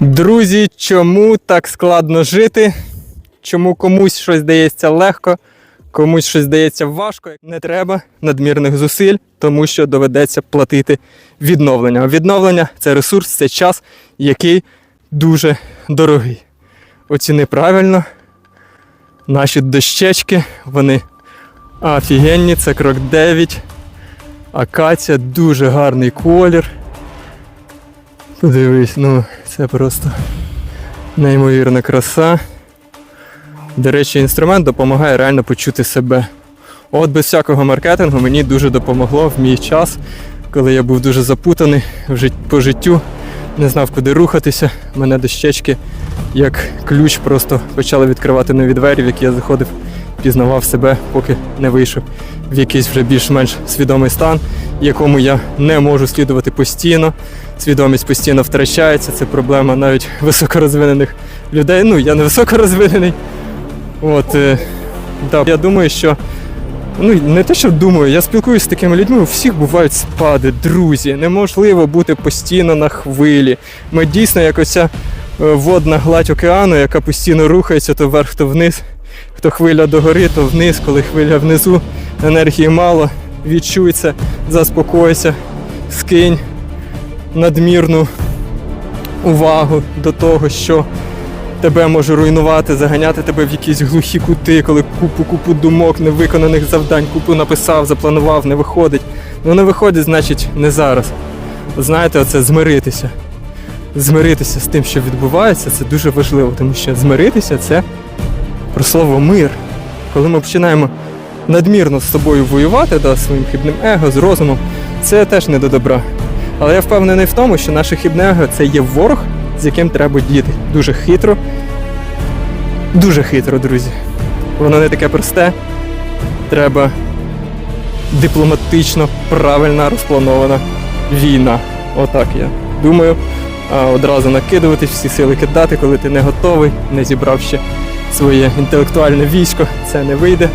Друзі, чому так складно жити? Чому комусь щось здається легко, комусь щось здається важко? Не треба надмірних зусиль, тому що доведеться платити відновлення. Відновлення це ресурс, це час, який дуже дорогий. Оціни правильно. Наші дощечки, вони офігенні, це крок 9. Акація, дуже гарний колір. Подивись, ну це просто неймовірна краса. До речі, інструмент допомагає реально почути себе. От без всякого маркетингу мені дуже допомогло в мій час, коли я був дуже запутаний по життю, не знав, куди рухатися. Мене дощечки як ключ просто почали відкривати нові двері, в які я заходив, пізнавав себе, поки не вийшов в якийсь вже більш-менш свідомий стан, якому я не можу слідувати постійно. Свідомість постійно втрачається. Це проблема навіть високорозвинених людей. Ну, я не високорозвинений. От, е, да, я думаю, що. Ну, не те, що думаю, я спілкуюся з такими людьми, у всіх бувають спади, друзі. Неможливо бути постійно на хвилі. Ми дійсно як оця е, водна гладь океану, яка постійно рухається то вверх, то вниз. Хто хвиля догори, то вниз, коли хвиля внизу, енергії мало, відчуй це, заспокойся, скинь надмірну увагу до того, що тебе може руйнувати, заганяти тебе в якісь глухі кути, коли купу-купу думок, невиконаних завдань, купу написав, запланував, не виходить. Ну не виходить, значить, не зараз. Знаєте, оце змиритися. Змиритися з тим, що відбувається, це дуже важливо, тому що змиритися це про слово мир. Коли ми починаємо надмірно з собою воювати, да, своїм хибним его, з розумом, це теж не до добра. Але я впевнений в тому, що наше хибне его це є ворог, з яким треба діяти. Дуже хитро. Дуже хитро, друзі. Воно не таке просте. Треба дипломатично, правильна, розпланована війна. Отак я думаю. А одразу накидуватись, всі сили кидати, коли ти не готовий, не зібрав ще своє інтелектуальне військо, це не вийде.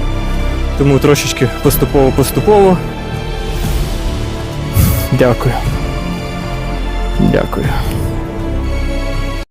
Тому трошечки поступово-поступово. Дякую. Дякую.